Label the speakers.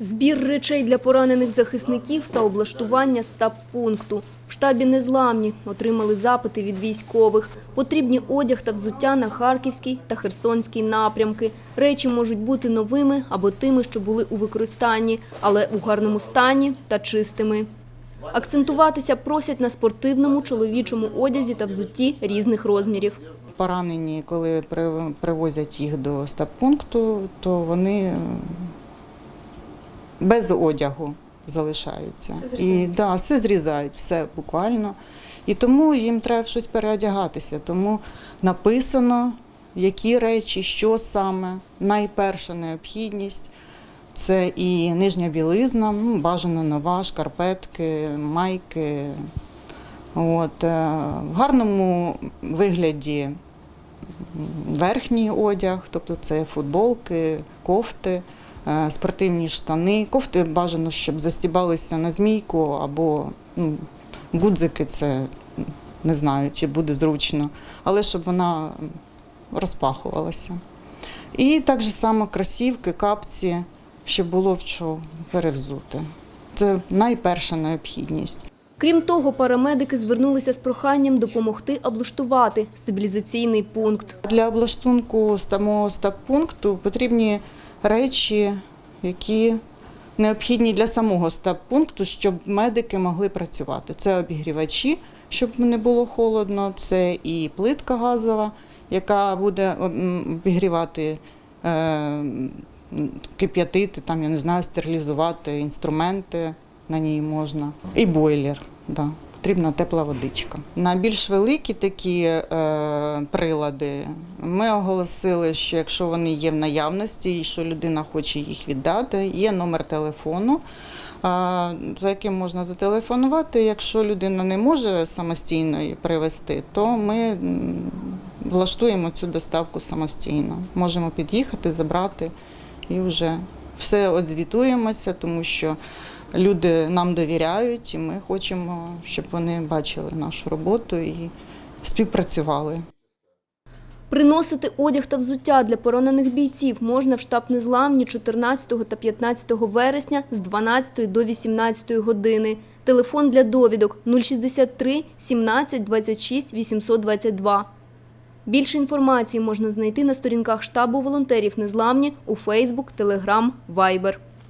Speaker 1: Збір речей для поранених захисників та облаштування стаб-пункту. В штабі незламні отримали запити від військових. Потрібні одяг та взуття на Харківський та Херсонський напрямки. Речі можуть бути новими або тими, що були у використанні, але у гарному стані та чистими. Акцентуватися просять на спортивному чоловічому одязі та взутті різних розмірів.
Speaker 2: Поранені, коли привозять їх до стаб-пункту, то вони без одягу залишаються. І да, все зрізають, все буквально. І тому їм треба в щось переодягатися. Тому написано, які речі, що саме. Найперша необхідність це і нижня білизна, ну, бажано нова, шкарпетки, майки. От, е, в гарному вигляді верхній одяг, тобто це футболки, кофти, спортивні штани. Кофти бажано, щоб застібалися на змійку або ну, гудзики, це не знаю, чи буде зручно, але щоб вона розпахувалася. І так само кросівки, капці, щоб було в чого перевзути. Це найперша необхідність.
Speaker 1: Крім того, парамедики звернулися з проханням допомогти облаштувати стабілізаційний пункт.
Speaker 2: Для облаштунку самого стаб-пункту потрібні речі, які необхідні для самого стаб-пункту, щоб медики могли працювати. Це обігрівачі, щоб не було холодно, це і плитка газова, яка буде обігрівати, е, кип'ятити, там, я не знаю, стерилізувати інструменти на ній можна. І бойлер. Да. Потрібна тепла водичка. На більш великі такі е, прилади ми оголосили, що якщо вони є в наявності і що людина хоче їх віддати, є номер телефону, е, за яким можна зателефонувати. Якщо людина не може самостійно її привезти, то ми влаштуємо цю доставку самостійно. Можемо під'їхати, забрати і вже все одзвітуємося, тому що люди нам довіряють, і ми хочемо, щоб вони бачили нашу роботу і співпрацювали.
Speaker 1: Приносити одяг та взуття для поранених бійців можна в штаб Незламні 14 та 15 вересня з 12 до 18 години. Телефон для довідок 063 17 26 822. Більше інформації можна знайти на сторінках штабу волонтерів Незламні у Фейсбук, Телеграм, Вайбер.